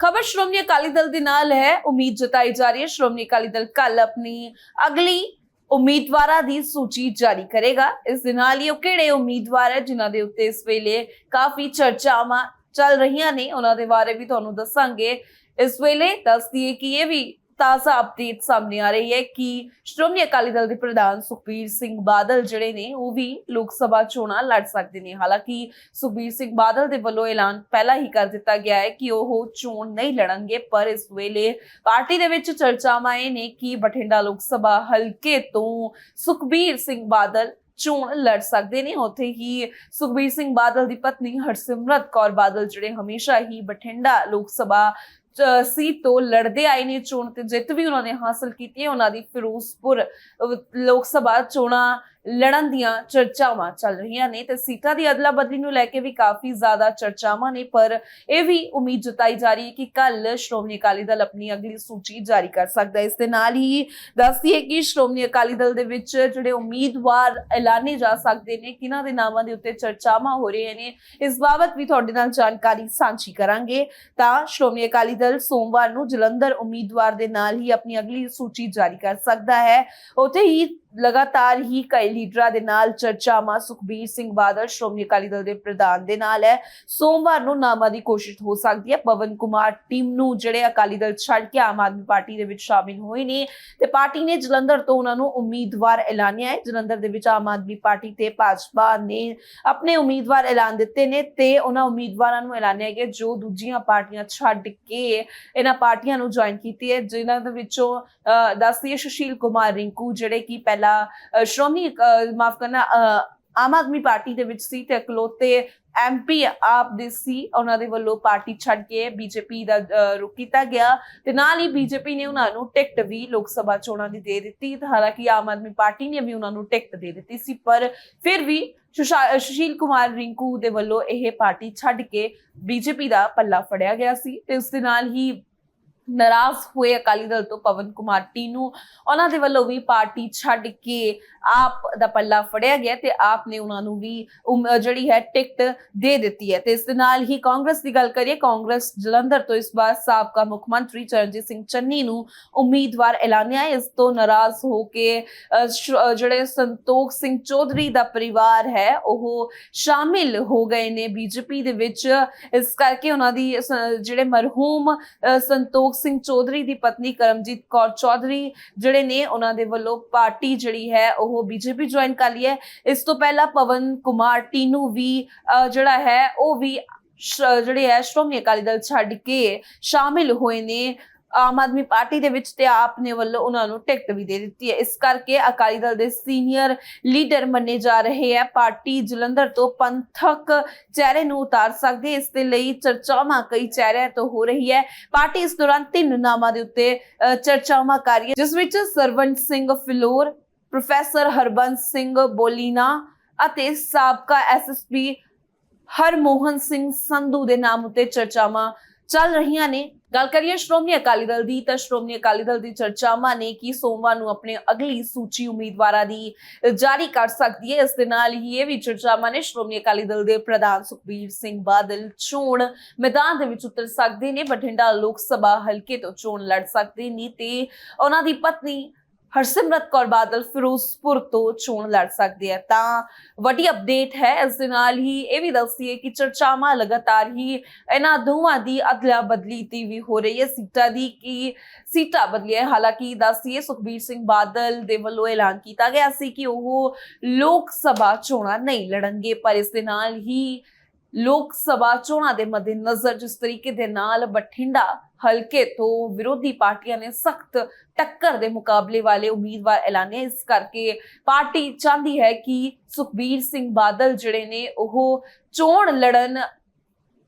ਖਬਰ ਸ਼੍ਰੋਮਣੀ ਅਕਾਲੀ ਦਲ ਦੇ ਨਾਲ ਹੈ, ਉਮੀਦ ਜਤਾਈ ਜਾ ਰਹੀ ਹੈ। ਸ਼੍ਰੋਮਣੀ ਅਕਾਲੀ ਦਲ ਕੱਲ ਆਪਣੀ ਅਗਲੀ ਉਮੀਦਵਾਰਾਂ ਦੀ ਸੂਚੀ ਜਾਰੀ ਕਰੇਗਾ। ਇਸ ਦੇ ਨਾਲ ਹੀ ਉਹ ਕਿਹੜੇ ਉਮੀਦਵਾਰ ਹੈ, ਜਿਨ੍ਹਾਂ ਦੇ ਉੱਤੇ ਇਸ ਵੇਲੇ ਕਾਫੀ ਚਰਚਾਵਾਂ ਚੱਲ ਰਹੀਆਂ ਨੇ, ਉਹਨਾਂ ਦੇ ਬਾਰੇ ਵੀ ਤੁਹਾਨੂੰ ਦੱਸਾਂਗੇ। ਇਸ ਵੇਲੇ ਦੱਸਦੀਏ ਕਿ ਇਹ ਵੀ ਤਾਜ਼ਾ ਅਪਡੇਟ ਸਾਹਮਣੇ ਆ ਰਹੀ ਹੈ ਕਿ ਸ਼੍ਰੋਮਣੀ ਅਕਾਲੀ ਦਲ ਦੇ ਪ੍ਰਧਾਨ ਸੁਖਬੀਰ ਸਿੰਘ ਬਾਦਲ ਜਿਹੜੇ ਨੇ, ਉਹ ਵੀ ਲੋਕ ਸਭਾ ਚੋਣਾਂ ਲੜ ਸਕਦੇ ਨੇ। ਹਾਲਾਂਕਿ ਸੁਖਬੀਰ ਸਿੰਘ ਬਾਦਲ ਦੇ ਵੱਲੋਂ ਐਲਾਨ ਪਹਿਲਾਂ ਹੀ ਕਰ ਦਿੱਤਾ ਗਿਆ ਹੈ ਕਿ ਉਹ ਚੋਣ ਨਹੀਂ ਲੜਨਗੇ, ਪਰ ਇਸ ਵੇਲੇ ਪਾਰਟੀ ਦੇ ਵਿੱਚ ਚਰਚਾਵਾਂ ਇਹ ਨੇ ਕਿ ਬਠਿੰਡਾ ਲੋਕ ਸਭਾ ਹਲਕੇ ਤੋਂ ਸੁਖਬੀਰ ਸਿੰਘ ਬਾਦਲ ਚੋਣ ਲੜ ਸਕਦੇ ਨੇ। ਉੱਥੇ ਹੀ ਸੁਖਬੀਰ ਸਿੰਘ ਬਾਦਲ ਦੀ ਪਤਨੀ ਹਰਸਿਮਰਤ ਕੌਰ ਬਾਦਲ ਜਿਹੜੇ ਹਮੇਸ਼ਾ ਹੀ ਬਠਿੰਡਾ ਲੋਕ ਸਭਾ ਸੀਟ ਤੋਂ ਲੜਦੇ ਆਏ ਨੇ ਚੋਣ ਤੇ ਜਿੱਤ ਵੀ ਉਹਨਾਂ ਨੇ ਹਾਸਲ ਕੀਤੀ ਹੈ, ਉਹਨਾਂ ਦੀ ਫਿਰੋਜ਼ਪੁਰ ਲੋਕ ਸਭਾ ਚੋਣਾਂ ਲੜਨ ਦੀਆਂ ਚਰਚਾਵਾਂ ਚੱਲ ਰਹੀਆਂ ਨੇ ਤੇ ਸੀਟਾਂ ਦੀ ਅਦਲਾ ਬਦਲੀ ਨੂੰ ਲੈ ਕੇ ਵੀ ਕਾਫੀ ਜ਼ਿਆਦਾ ਚਰਚਾਵਾਂ ਨੇ, ਪਰ ਇਹ ਵੀ ਉਮੀਦ ਜਤਾਈ ਜਾ ਰਹੀ ਹੈ ਕਿ ਕੱਲ ਸ਼੍ਰੋਮਣੀ ਅਕਾਲੀ ਦਲ ਆਪਣੀ ਅਗਲੀ ਸੂਚੀ ਜਾਰੀ ਕਰ ਸਕਦਾ ਹੈ। ਇਸ ਦੇ ਨਾਲ ਹੀ ਦੱਸਦੀਏ ਕਿ ਸ਼੍ਰੋਮਣੀ ਅਕਾਲੀ ਦਲ ਦੇ ਵਿੱਚ ਜਿਹੜੇ ਉਮੀਦਵਾਰ ਐਲਾਨੇ ਜਾ ਸਕਦੇ ਨੇ, ਕਿਹਨਾਂ ਦੇ ਨਾਮਾਂ ਦੇ ਉੱਤੇ ਚਰਚਾਵਾਂ ਹੋ ਰਹੀਆਂ ਨੇ, ਇਸ ਬਾਬਤ ਵੀ ਤੁਹਾਡੇ ਨਾਲ ਜਾਣਕਾਰੀ ਸਾਂਝੀ ਕਰਾਂਗੇ। ਤਾਂ ਸ਼੍ਰੋਮਣੀ ਅਕਾਲੀ ਦਲ ਸੋਮਵਾਰ ਨੂੰ ਜਲੰਧਰ ਉਮੀਦਵਾਰ ਦੇ ਨਾਲ ਹੀ ਆਪਣੀ ਅਗਲੀ ਸੂਚੀ ਜਾਰੀ ਕਰ ਸਕਦਾ ਹੈ। ਉੱਥੇ ਹੀ ਲਗਾਤਾਰ ਹੀ ਕਈ ਲੀਡਰਾਂ ਦੇ ਨਾਲ ਚਰਚਾਵਾਂ ਸੁਖਬੀਰ ਸਿੰਘ ਬਾਦਲ ਸ਼੍ਰੋਮਣੀ ਅਕਾਲੀ ਦਲ ਦੇ ਪ੍ਰਧਾਨ ਦੇ ਨਾਲ ਹੈ। ਸੋਮਵਾਰ ਨੂੰ ਨਾਮਾਂ ਦੀ ਕੋਸ਼ਿਸ਼ ਹੋ ਸਕਦੀ ਹੈ। ਪਵਨ ਕੁਮਾਰ ਟੀਮ ਨੂੰ ਜਿਹੜੇ ਅਕਾਲੀ ਦਲ ਛੱਡ ਕੇ ਆਮ ਆਦਮੀ ਪਾਰਟੀ ਦੇ ਵਿੱਚ ਸ਼ਾਮਿਲ ਹੋਏ ਨੇ ਤੇ ਪਾਰਟੀ ਨੇ ਜਲੰਧਰ ਤੋਂ ਉਹਨਾਂ ਨੂੰ ਉਮੀਦਵਾਰ ਐਲਾਨਿਆ ਹੈ। ਜਲੰਧਰ ਦੇ ਵਿੱਚ ਆਮ ਆਦਮੀ ਪਾਰਟੀ ਤੇ ਭਾਜਪਾ ਨੇ ਆਪਣੇ ਉਮੀਦਵਾਰ ਐਲਾਨ ਦਿੱਤੇ ਨੇ ਤੇ ਉਹਨਾਂ ਉਮੀਦਵਾਰਾਂ ਨੂੰ ਐਲਾਨਿਆ ਗਿਆ ਜੋ ਦੂਜੀਆਂ ਪਾਰਟੀਆਂ ਛੱਡ ਕੇ ਇਹਨਾਂ ਪਾਰਟੀਆਂ ਨੂੰ ਜੁਆਇਨ ਕੀਤੀ ਹੈ। ਜਿਨ੍ਹਾਂ ਦੇ ਵਿੱਚੋਂ ਅਹ, ਦੱਸਦੀ ਸੁਸ਼ੀਲ ਕੁਮਾਰ ਰਿੰਕੂ ਜਿਹੜੇ ਕਿ ਪਹਿਲਾਂ ਅਹ, ਸ਼੍ਰੋਮਣੀ ਮਾਫ ਕਰਨਾ ਆਮ ਆਦਮੀ ਪਾਰਟੀ ਦੇ ਵਿੱਚ ਸੀ ਤੇ ਇਕਲੌਤੇ ਐਮਪੀ ਆਪ ਦੇ ਸੀ ਉਹਨਾਂ ਦੇ ਵੱਲੋਂ ਪਾਰਟੀ ਛੱਡ ਕੇ ਬੀਜੇਪੀ ਦਾ ਅਹ, ਕੀਤਾ ਗਿਆ ਤੇ ਨਾਲ ਹੀ ਬੀਜੇਪੀ ਨੇ ਉਹਨਾਂ ਨੂੰ ਟਿਕਟ ਵੀ ਲੋਕ ਸਭਾ ਚੋਣਾਂ ਦੀ ਦੇ ਦਿੱਤੀ ਹਾਲਾਂਕਿ ਆਮ ਆਦਮੀ ਪਾਰਟੀ ਨੇ ਵੀ ਉਹਨਾਂ ਨੂੰ ਟਿਕਟ ਦੇ ਦਿੱਤੀ ਸੀ ਪਰ ਫਿਰ ਵੀ ਸੁਸ਼ਾ- ਸੁਸ਼ੀਲ ਕੁਮਾਰ ਰਿੰਕੂ ਦੇ ਵੱਲੋਂ ਇਹ ਪਾਰਟੀ ਛੱਡ ਕੇ ਬੀਜੇਪੀ ਦਾ ਪੱਲਾ ਫੜਿਆ ਗਿਆ ਸੀ ਤੇ ਉਸ ਦੇ ਨਾਲ ਹੀ ਨਾਰਾਜ਼ ਹੋਏ ਅਕਾਲੀ ਦਲ ਤੋਂ ਪਵਨ ਕੁਮਾਰ ਟੀਨੂ। ਉਹਨਾਂ ਦੇ ਵੱਲੋਂ ਵੀ ਪਾਰਟੀ ਛੱਡ ਕੇ ਆਪ ਦਾ ਪੱਲਾ ਫੜਿਆ ਗਿਆ ਤੇ ਆਪ ਨੇ ਉਹਨਾਂ ਨੂੰ ਵੀ ਜਿਹੜੀ ਹੈ ਟਿਕਟ ਦੇ ਦਿੱਤੀ ਹੈ। ਤੇ ਇਸ ਦੇ ਨਾਲ ਹੀ ਕਾਂਗਰਸ ਦੀ ਗੱਲ ਕਰੀਏ ਕਾਂਗਰਸ ਜਲੰਧਰ ਤੋਂ ਇਸ ਵਾਰ ਸਾਬਕਾ ਮੁੱਖ ਮੰਤਰੀ ਚਰਨਜੀਤ ਸਿੰਘ ਚੰਨੀ ਨੂੰ ਉਮੀਦਵਾਰ ਐਲਾਨਿਆ ਇਸ ਤੋਂ ਨਾਰਾਜ਼ ਹੋ ਕੇ ਅਹ, ਜਿਹੜੇ ਸੰਤੋਖ ਸਿੰਘ ਚੌਧਰੀ ਦਾ ਪਰਿਵਾਰ ਹੈ ਉਹ ਸ਼ਾਮਿਲ ਹੋ ਗਏ ਨੇ। ਬੀਜੇਪੀ ਦੇ ਵਿੱਚ ਇਸ ਕਰਕੇ ਉਹਨਾਂ ਦੀ ਜਿਹੜੇ ਮਰਹੂਮ ਅਹ, ਸੰਤੋਖ ਸਿੰਘ ਚੌਧਰੀ ਦੀ ਪਤਨੀ ਕਰਮਜੀਤ ਕੌਰ ਚੌਧਰੀ ਜਿਹੜੇ ਨੇ ਉਹਨਾਂ ਦੇ ਵੱਲੋਂ ਪਾਰਟੀ ਜਿਹੜੀ ਹੈ ਉਹ ਬੀਜੇਪੀ ਜੁਆਇਨ ਕਰ ਲਈ ਹੈ। ਇਸ ਤੋਂ ਪਹਿਲਾਂ ਪਵਨ ਕੁਮਾਰ ਟੀਨੂ ਵੀ ਅਹ, ਜਿਹੜਾ ਹੈ ਉਹ ਵੀ ਜਿਹੜੇ ਹੈ ਸ਼੍ਰੋਮਣੀ ਅਕਾਲੀ ਦਲ ਛੱਡ ਕੇ ਸ਼ਾਮਿਲ ਹੋਏ ਨੇ। ਆਮ ਆਦਮੀ ਪਾਰਟੀ ਦੇ ਵਿੱਚ ਤੇ ਆਪ ਨੇ ਵੱਲੋਂ ਉਹਨਾਂ ਨੂੰ ਟਿਕਟ ਵੀ ਦੇ ਦਿੱਤੀ ਹੈ। ਇਸ ਕਰਕੇ ਅਕਾਲੀ ਦਲ ਦੇ ਸੀਨੀਅਰ ਲੀਡਰ ਮੰਨੇ ਜਾ ਰਹੇ ਹੈ। ਪਾਰਟੀ ਜਲੰਧਰ ਤੋਂ ਪੰਥਕ ਚਿਹਰੇ ਨੂੰ ਉਤਾਰ ਸਕਦੀ ਹੈ। ਇਸ ਦੇ ਲਈ ਚਰਚਾਵਾਂ ਕਈ ਚਿਹਰਿਆਂ ਤੋਂ ਹੋ ਰਹੀ ਹੈ। ਪਾਰਟੀ ਇਸ ਦੌਰਾਨ ਤਿੰਨ ਨਾਮਾਂ ਦੇ ਉੱਤੇ ਅ, ਚਰਚਾਵਾਂ ਕਰ ਰਹੀ ਹੈ ਜਿਸ ਵਿੱਚ ਸਰਵੰਤ ਸਿੰਘ ਫਿਲੌਰ ਪ੍ਰੋਫੈਸਰ ਹਰਬੰਸ ਸਿੰਘ ਬੋਲੀਨਾ ਅਤੇ ਸਾਬਕਾ ਐਸਐਸਪੀ ਹਰਮੋਹਨ ਸਿੰਘ ਸੰਧੂ ਦੇ ਨਾਮ ਉੱਤੇ ਚਰਚਾਵਾਂ ਚੱਲ ਰਹੀਆਂ ਨੇ। ਗੱਲ ਕਰੀਏ ਸ਼੍ਰੋਮਣੀ ਅਕਾਲੀ ਦਲ ਦੀ, ਤਾਂ ਸ਼੍ਰੋਮਣੀ ਅਕਾਲੀ ਦਲ ਦੀ ਚਰਚਾਵਾਂ ਨੇ ਕਿ ਸੋਮਵਾਰ ਨੂੰ ਆਪਣੇ ਅਗਲੀ ਸੂਚੀ ਉਮੀਦਵਾਰਾਂ ਦੀ ਜਾਰੀ ਕਰ ਸਕਦੀ ਹੈ। ਇਸ ਦੇ ਨਾਲ ਹੀ ਇਹ ਵੀ ਚਰਚਾਵਾਂ ਨੇ ਸ਼੍ਰੋਮਣੀ ਅਕਾਲੀ ਦਲ ਦੇ ਪ੍ਰਧਾਨ ਸੁਖਬੀਰ ਸਿੰਘ ਬਾਦਲ ਚੋਣ ਮੈਦਾਨ ਦੇ ਵਿੱਚ ਉਤਰ ਸਕਦੇ ਨੇ, ਬਠਿੰਡਾ ਲੋਕ ਸਭਾ ਹਲਕੇ ਤੋਂ ਚੋਣ ਲੜ ਸਕਦੇ ਨੇ ਤੇ ਉਹਨਾਂ ਦੀ ਪਤਨੀ ਹਰਸਿਮਰਤ ਕੌਰ ਬਾਦਲ ਫਿਰੋਜ਼ਪੁਰ ਤੋਂ ਚੋਣ ਲੜ ਸਕਦੇ ਹੈ ਤਾਂ ਵੱਡੀ ਅਪਡੇਟ ਹੈ, ਇਸ ਦੇ ਨਾਲ ਹੀ ਇਹ ਵੀ ਦੱਸਦੀ ਹੈ ਕਿ ਚਰਚਾਵਾਂ ਲਗਾਤਾਰ ਹੀ ਇਹਨਾਂ ਦੋਵਾਂ ਦੀ ਅਦਲਾ ਬਦਲੀ ਤੇ ਵੀ ਹੋ ਰਹੀ ਹੈ। ਸੀਟਾਂ ਦੀ ਕਿ ਸੀਟਾਂ ਬਦਲੀਆਂ ਹਾਲਾਂਕਿ ਦੱਸੀਏ ਸੁਖਬੀਰ ਸਿੰਘ ਬਾਦਲ ਦੇ ਵੱਲੋਂ ਐਲਾਨ ਕੀਤਾ ਗਿਆ ਸੀ ਕਿ ਉਹ ਲੋਕ ਸਭਾ ਚੋਣਾਂ ਨਹੀਂ ਲੜਨਗੇ, ਪਰ ਇਸ ਦੇ ਨਾਲ ਹੀ ਲੋਕ ਸਭਾ ਚੋਣਾਂ ਦੇ ਮੱਦੇਨਜ਼ਰ ਜਿਸ ਤਰੀਕੇ ਦੇ ਨਾਲ ਬਠਿੰਡਾ ਹਲਕੇ ਤੋਂ ਵਿਰੋਧੀ ਪਾਰਟੀਆਂ ਨੇ ਸਖਤ ਟੱਕਰ ਦੇ ਮੁਕਾਬਲੇ ਵਾਲੇ ਉਮੀਦਵਾਰ ਐਲਾਨੇ। ਇਸ ਕਰਕੇ ਪਾਰਟੀ ਚਾਹੁੰਦੀ ਹੈ ਕਿ ਸੁਖਬੀਰ ਸਿੰਘ ਬਾਦਲ ਜਿਹੜੇ ਨੇ, ਉਹ ਚੋਣ ਲੜਨ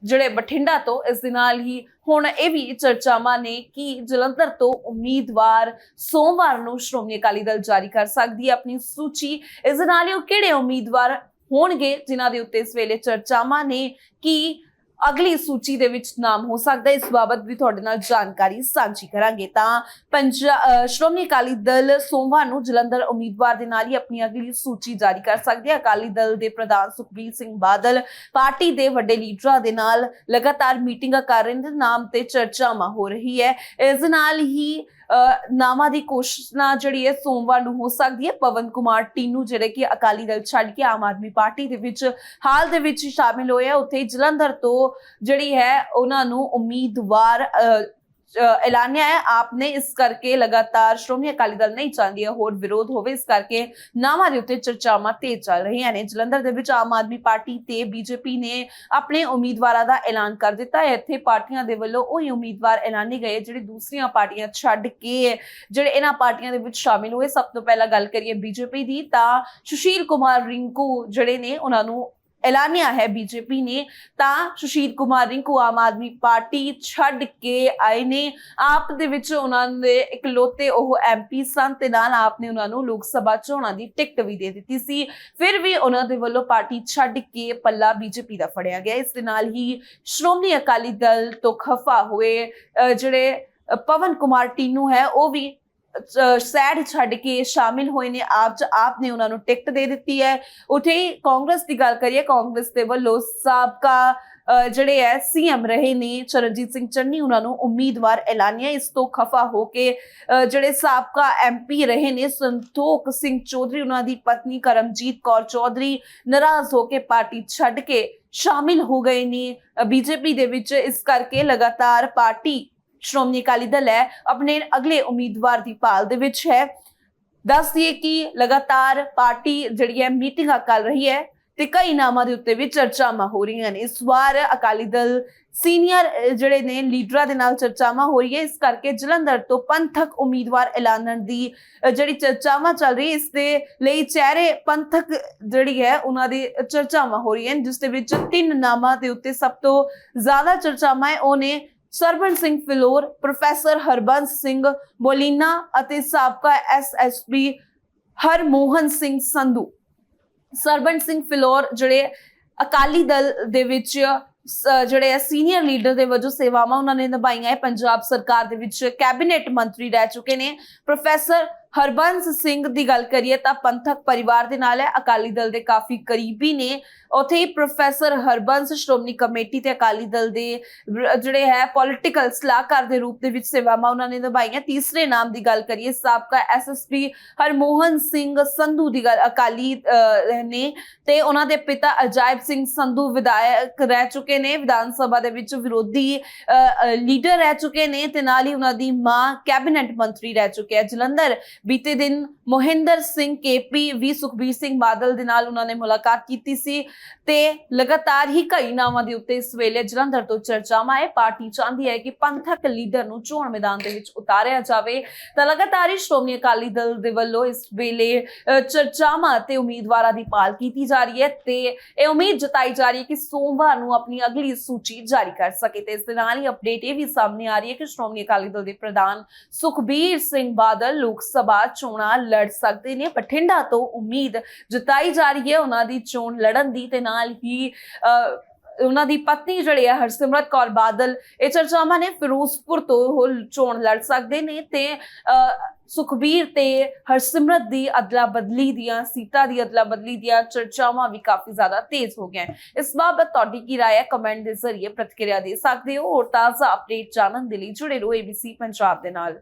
ਜਿਹੜੇ ਬਠਿੰਡਾ ਤੋਂ, ਇਸ ਦੇ ਨਾਲ ਹੀ ਹੁਣ ਇਹ ਵੀ ਚਰਚਾਵਾਂ ਨੇ ਕਿ ਜਲੰਧਰ ਤੋਂ ਉਮੀਦਵਾਰ ਸੋਮਵਾਰ ਨੂੰ ਸ਼੍ਰੋਮਣੀ ਅਕਾਲੀ ਦਲ ਜਾਰੀ ਕਰ ਸਕਦੀ ਹੈ ਆਪਣੀ ਸੂਚੀ। ਇਸ ਦੇ ਨਾਲ ਹੀ ਉਹ ਕਿਹੜੇ ਉਮੀਦਵਾਰ ਹੋਣਗੇ, ਜਿਨ੍ਹਾਂ ਦੇ ਉੱਤੇ ਇਸ ਵੇਲੇ ਚਰਚਾਵਾਂ ਨੇ ਕਿ ਅਗਲੀ ਸੂਚੀ ਦੇ ਵਿੱਚ ਨਾਮ ਹੋ ਸਕਦਾ ਇਸ ਬਾਬਤ ਵੀ ਤੁਹਾਡੇ ਨਾਲ ਜਾਣਕਾਰੀ ਸਾਂਝੀ ਕਰਾਂਗੇ। ਤਾਂ ਪੰਜਾਬ ਸ਼੍ਰੋਮਣੀ ਅਕਾਲੀ ਦਲ ਸੋਮਵਾਰ ਨੂੰ ਜਲੰਧਰ ਉਮੀਦਵਾਰ ਦੇ ਨਾਲ ਹੀ ਆਪਣੀ ਅਗਲੀ ਸੂਚੀ ਜਾਰੀ ਕਰ ਸਕਦੇ ਹੈ ਅਕਾਲੀ ਦਲ ਦੇ ਪ੍ਰਧਾਨ ਸੁਖਬੀਰ ਸਿੰਘ ਬਾਦਲ ਪਾਰਟੀ ਦੇ ਵੱਡੇ ਲੀਡਰਾਂ ਦੇ ਨਾਲ ਲਗਾਤਾਰ ਮੀਟਿੰਗਾਂ ਕਰ ਰਹੇ ਨੇ ਨਾਮ ਤੇ ਚਰਚਾਵਾਂ ਹੋ ਰਹੀ ਹੈ। ਇਸ ਨਾਲ ਹੀ ਅਹ, ਨਾਮਾਂ ਦੀ ਕੋਸ਼ਿਸ਼ਾਂ ਜਿਹੜੀ ਹੈ ਸੋਮਵਾਰ ਨੂੰ ਹੋ ਸਕਦੀ ਹੈ। ਪਵਨ ਕੁਮਾਰ ਟੀਨੂ ਜਿਹੜੇ ਕਿ ਅਕਾਲੀ ਦਲ ਛੱਡ ਕੇ ਆਮ ਆਦਮੀ ਪਾਰਟੀ ਦੇ ਵਿੱਚ ਹਾਲ ਦੇ ਵਿੱਚ ਸ਼ਾਮਿਲ ਹੋਏ ਆ। ਉੱਥੇ ਜਲੰਧਰ ਤੋਂ ਜਿਹੜੀ ਹੈ ਉਹਨਾਂ ਨੂੰ ਉਮੀਦਵਾਰ ਅਹ, ਐਲਾਨਿਆ ਹੈ। ਆਪਨੇ ਇਸ ਕਰਕੇ ਲਗਾਤਾਰ ਸ਼੍ਰੋਮਣੀ ਅਕਾਲੀ ਦਲ ਨਹੀਂ ਚਾਹੁੰਦੀ ਹੈ। ਹੋਰ ਵਿਰੋਧ ਹੋਵੇ, ਇਸ ਕਰਕੇ ਨਾਮਾਂ ਦੇ ਉੱਤੇ ਚਰਚਾਵਾਂ ਤੇਜ਼ ਚੱਲ ਰਹੀਆਂ ਨੇ। ਜਲੰਧਰ ਦੇ ਵਿੱਚ ਆਮ ਆਦਮੀ ਪਾਰਟੀ ਤੇ ਬੀਜੇਪੀ ਨੇ ਆਪਣੇ ਉਮੀਦਵਾਰਾਂ ਦਾ ਐਲਾਨ ਕਰ ਦਿੱਤਾ ਹੈ। ਇੱਥੇ ਪਾਰਟੀਆਂ ਦੇ ਵੱਲੋਂ ਉਹੀ ਉਮੀਦਵਾਰ ਐਲਾਨੇ ਗਏ ਜਿਹੜੇ ਦੂਸਰੀਆਂ ਪਾਰਟੀਆਂ ਛੱਡ ਕੇ, ਜਿਹੜੇ ਇਹਨਾਂ ਪਾਰਟੀਆਂ ਦੇ ਵਿੱਚ ਸ਼ਾਮਿਲ ਹੋਏ। ਸਭ ਤੋਂ ਪਹਿਲਾਂ ਗੱਲ ਕਰੀਏ ਬੀਜੇਪੀ ਦੀ, ਤਾਂ ਸੁਸ਼ੀਲ ਕੁਮਾਰ ਰਿੰਕੂ ਜਿਹੜੇ ਨੇ, ਉਹਨਾਂ ਨੂੰ ਐਲਾਨਿਆ ਹੈ ਬੀਜੇਪੀ ਨੇ, ਤਾਂ ਸੁਸ਼ੀਲ ਕੁਮਾਰ ਰਿੰਕੂ ਆਮ ਆਦਮੀ ਪਾਰਟੀ ਛੱਡ ਕੇ ਆਏ ਨੇ। ਆਪ ਦੇ ਵਿੱਚ ਉਹਨਾਂ ਦੇ ਇਕਲੌਤੇ ਉਹ ਐਮਪੀ ਸਨ ਤੇ ਨਾਲ ਆਪ ਨੇ ਉਹਨਾਂ ਨੂੰ ਲੋਕ ਸਭਾ ਚੋਣਾਂ ਦੀ ਟਿਕਟ ਵੀ ਦੇ ਦਿੱਤੀ ਸੀ। ਫਿਰ ਵੀ ਉਹਨਾਂ ਦੇ ਵੱਲੋਂ ਪਾਰਟੀ ਛੱਡ ਕੇ ਪੱਲਾ ਬੀਜੇਪੀ ਦਾ ਫੜਿਆ ਗਿਆ। ਇਸ ਦੇ ਨਾਲ ਹੀ ਸ਼੍ਰੋਮਣੀ ਅਕਾਲੀ ਦਲ ਤੋਂ ਖਫਾ ਹੋਏ ਜਿਹੜੇ ਪਵਨ ਕੁਮਾਰ ਟੀਨੂ ਹੈ, ਉਹ ਵੀ ਸੈਡ ਛੱਡ ਕੇ ਸ਼ਾਮਿਲ ਹੋਏ ਨੇ, ਆਪ ਚ ਆਪ ਨੇ ਉਹਨਾਂ ਨੂੰ ਟਿਕਟ ਦੇ ਦਿੱਤੀ ਹੈ। ਉਥੇ ਹੀ ਕਾਂਗਰਸ ਦੀ ਗੱਲ ਕਰੀਏ, ਕਾਂਗਰਸ ਦੇ ਵੱਲੋਂ ਸਾਬਕਾ ਜਿਹੜੇ ਹੈ ਸੀਐਮ ਰਹੇ ਨੇ, ਚਰਨਜੀਤ ਸਿੰਘ ਚੰਨੀ, ਉਹਨਾਂ ਨੂੰ ਉਮੀਦਵਾਰ ਐਲਾਨਿਆ। ਇਸ ਤੋਂ ਖਫਾ ਹੋ ਕੇ ਜਿਹੜੇ ਸਾਬਕਾ ਐਮਪੀ ਰਹੇ ਨੇ, ਸੰਤੋਖ ਸਿੰਘ ਚੌਧਰੀ, ਉਹਨਾਂ ਦੀ ਪਤਨੀ ਕਰਮਜੀਤ ਕੌਰ ਚੌਧਰੀ ਨਾਰਾਜ਼ ਹੋ ਕੇ ਪਾਰਟੀ ਛੱਡ ਕੇ ਸ਼ਾਮਿਲ ਹੋ ਗਏ ਨੇ। ਬੀਜੇਪੀ ਦੇ ਵਿੱਚ ਇਸ ਕਰਕੇ ਲਗਾਤਾਰ ਪਾਰਟੀ ਸ਼੍ਰੋਮਣੀ ਅਕਾਲੀ ਦਲ ਹੈ, ਆਪਣੇ ਅਗਲੇ ਉਮੀਦਵਾਰ ਦੀ ਭਾਲ ਦੇ ਵਿੱਚ ਹੈ। ਦੱਸ ਦਈਏ ਕਿ ਲਗਾਤਾਰ ਪਾਰਟੀ ਜਿਹੜੀ ਹੈ, ਮੀਟਿੰਗਾਂ ਕਰ ਰਹੀ ਹੈ ਤੇ ਕਈ ਨਾਮਾਂ ਦੇ ਉੱਤੇ ਵੀ ਚਰਚਾਵਾਂ ਹੋ ਰਹੀਆਂ ਨੇ। ਇਸ ਵਾਰ ਅਕਾਲੀ ਦਲ ਸੀਨੀਅਰ ਜਿਹੜੇ ਨੇ, ਲੀਡਰਾਂ ਦੇ ਨਾਲ ਚਰਚਾਵਾਂ ਹੋ ਰਹੀ ਹੈ ਇਸ ਕਰਕੇ ਜਲੰਧਰ ਤੋਂ ਪੰਥਕ ਉਮੀਦਵਾਰ ਐਲਾਨਣ ਦੀ ਜਿਹੜੀ ਚਰਚਾਵਾਂ ਚੱਲ ਰਹੀ ਹੈ ਇਸ ਦੇ ਲਈ ਚਿਹਰੇ ਪੰਥਕ ਜਿਹੜੀ ਹੈ, ਉਹਨਾਂ ਦੀ ਚਰਚਾਵਾਂ ਹੋ ਰਹੀਆਂ ਨੇ, ਜਿਸ ਦੇ ਵਿੱਚ ਤਿੰਨ ਨਾਮਾਂ ਦੇ ਉੱਤੇ ਸਭ ਤੋਂ ਜ਼ਿਆਦਾ ਚਰਚਾਵਾਂ ਹੈ। ਉਹ ਨੇ ਸਰਬਨ ਸਿੰਘ ਫਿਲੌਰ, ਪ੍ਰੋਫੈਸਰ ਹਰਬੰਸ ਸਿੰਘ ਬੋਲੀਨਾ ਅਤੇ ਸਾਬਕਾ ਐਸਐਸਪੀ ਹਰਮੋਹਨ ਸਿੰਘ ਸੰਧੂ। ਸਰਬਨ ਸਿੰਘ ਫਿਲੌਰ ਜਿਹੜੇ ਅਕਾਲੀ ਦਲ ਦੇ ਵਿੱਚ ਸ- ਜਿਹੜੇ ਸੀਨੀਅਰ ਲੀਡਰ ਦੇ ਵਜੋਂ ਸੇਵਾਵਾਂ ਉਹਨਾਂ ਨੇ ਨਿਭਾਈਆਂ। ਹੈ ਪੰਜਾਬ ਸਰਕਾਰ ਦੇ ਵਿੱਚ ਕੈਬਨਿਟ ਮੰਤਰੀ ਰਹਿ ਚੁੱਕੇ ਨੇ। ਪ੍ਰੋਫੈਸਰ ਹਰਬੰਸ ਸਿੰਘ ਦੀ ਗੱਲ ਕਰੀਏ ਤਾਂ ਪੰਥਕ ਪਰਿਵਾਰ ਦੇ ਨਾਲ ਹੈ, ਅਕਾਲੀ ਦਲ ਦੇ ਕਾਫੀ ਕਰੀਬੀ ਨੇ। ਉੱਥੇ ਹੀ ਪ੍ਰੋਫੈਸਰ ਹਰਬੰਸ ਸ਼੍ਰੋਮਣੀ ਕਮੇਟੀ ਤੇ ਅਕਾਲੀ ਦਲ ਦੇ ਜਿਹੜੇ ਹੈ ਪੋਲਿਟੀਕਲ ਸਲਾਹਕਾਰ ਦੇ ਰੂਪ ਦੇ ਵਿੱਚ ਸੇਵਾਵਾਂ ਉਹਨਾਂ ਨੇ ਨਿਭਾਈਆਂ। ਤੀਸਰੇ ਨਾਮ ਦੀ ਗੱਲ ਕਰੀਏ, ਸਾਬਕਾ ਐਸਐਸਪੀ ਹਰਮੋਹਨ ਸਿੰਘ ਸੰਧੂ ਦੀ ਗੱਲ, ਅਕਾਲੀ ਨੇ ਤੇ ਉਹਨਾਂ ਦੇ ਪਿਤਾ ਅਜਾਇਬ ਸਿੰਘ ਸੰਧੂ ਵਿਧਾਇਕ ਰਹਿ ਚੁੱਕੇ ਨੇ। ਵਿਧਾਨ ਸਭਾ ਦੇ ਵਿੱਚ ਵਿਰੋਧੀ ਲੀਡਰ ਰਹਿ ਚੁੱਕੇ ਨੇ ਤੇ ਨਾਲ ਹੀ ਉਹਨਾਂ ਦੀ ਮਾਂ ਕੈਬਨਿਟ ਮੰਤਰੀ ਰਹਿ ਚੁੱਕੇ ਹੈ ਜਲੰਧਰ ਬੀਤੇ ਦਿਨ ਮੋਹਿੰਦਰ ਸਿੰਘ ਕੇਪੀ ਵੀ ਸੁਖਬੀਰ ਸਿੰਘ ਬਾਦਲ ਦੇ ਨਾਲ ਉਹਨਾਂ ਨੇ ਮੁਲਾਕਾਤ ਕੀਤੀ ਸੀ ਤੇ ਲਗਾਤਾਰ ਹੀ ਕਈ ਨਾਵਾਂ ਦੇ ਉੱਤੇ ਇਸ ਵੇਲੇ ਜਲੰਧਰ ਤੋਂ ਚਰਚਾਵਾਂ ਹੈ ਪਾਰਟੀ ਚਾਹੁੰਦੀ ਹੈ ਕਿ ਪੰਥਕ ਲੀਡਰ ਨੂੰ ਚੋਣ ਮੈਦਾਨ ਦੇ ਵਿੱਚ ਉਤਾਰਿਆ ਜਾਵੇ। ਤਾਂ ਲਗਾਤਾਰ ਹੀ ਸ਼੍ਰੋਮਣੀ ਅਕਾਲੀ ਦਲ ਦੇ ਵੱਲੋਂ ਇਸ ਵੇਲੇ ਚਰਚਾਵਾਂ ਤੇ ਉਮੀਦਵਾਰਾਂ ਦੀ ਭਾਲ ਕੀਤੀ ਜਾ ਰਹੀ ਹੈ ਤੇ ਇਹ ਉਮੀਦ ਜਤਾਈ ਜਾ ਰਹੀ ਹੈ ਕਿ ਸੋਮਵਾਰ ਨੂੰ ਆਪਣੀ ਅਗਲੀ ਸੂਚੀ ਜਾਰੀ ਕਰ ਸਕੇ ਤੇ ਇਸ ਦੇ ਨਾਲ ਹੀ ਅਪਡੇਟ ਇਹ ਵੀ ਸਾਹਮਣੇ ਆ ਰਹੀ ਹੈ ਕਿ ਸ਼੍ਰੋਮਣੀ ਅਕਾਲੀ ਦਲ ਦੇ ਪ੍ਰਧਾਨ ਸੁਖਬੀਰ ਸਿੰਘ ਬਾਦਲ ਲੋਕ ਸਭਾ ਬਾਅਦ ਚੋਣਾਂ ਲੜ ਸਕਦੇ ਨੇ ਬਠਿੰਡਾ ਤੋਂ ਉਮੀਦ ਜਤਾਈ ਜਾ ਰਹੀ ਹੈ। ਉਹਨਾਂ ਦੀ ਚੋਣ ਲੜਨ ਦੀ ਤੇ ਨਾਲ ਹੀ ਉਹਨਾਂ ਦੀ ਪਤਨੀ ਜਿਹੜੀ ਹੈ ਹਰਸਿਮਰਤ ਕੌਰ ਬਾਦਲ, ਇਹ ਚਰਚਾਵਾਂ ਨੇ ਫਿਰੋਜ਼ਪੁਰ ਤੋਂ ਉਹ ਚੋਣ ਲੜ ਸਕਦੇ ਨੇ ਤੇ ਸੁਖਬੀਰ ਤੇ ਹਰਸਿਮਰਤ ਦੀ ਅਦਲਾ ਬਦਲੀ ਦੀਆਂ ਸੀਟਾਂ ਦੀ ਅਦਲਾ ਬਦਲੀ ਦੀਆਂ ਚਰਚਾਵਾਂ ਵੀ ਕਾਫੀ ਜ਼ਿਆਦਾ ਤੇਜ਼ ਹੋ ਗਈਆਂ ਇਸ ਬਾਬਤ ਤੁਹਾਡੀ ਕੀ ਰਾਏ ਹੈ? ਕਮੈਂਟ ਦੇ ਜ਼ਰੀਏ ਪ੍ਰਤੀਕਿਰਿਆ ਦੇ ਸਕਦੇ ਹੋ। ਹੋਰ ਤਾਜ਼ਾ ਅਪਡੇਟ ਜਾਣਨ ਦੇ ਲਈ ਜੁੜੇ ਰਹੋ ABC ਪੰਜਾਬ ਦੇ ਨਾਲ।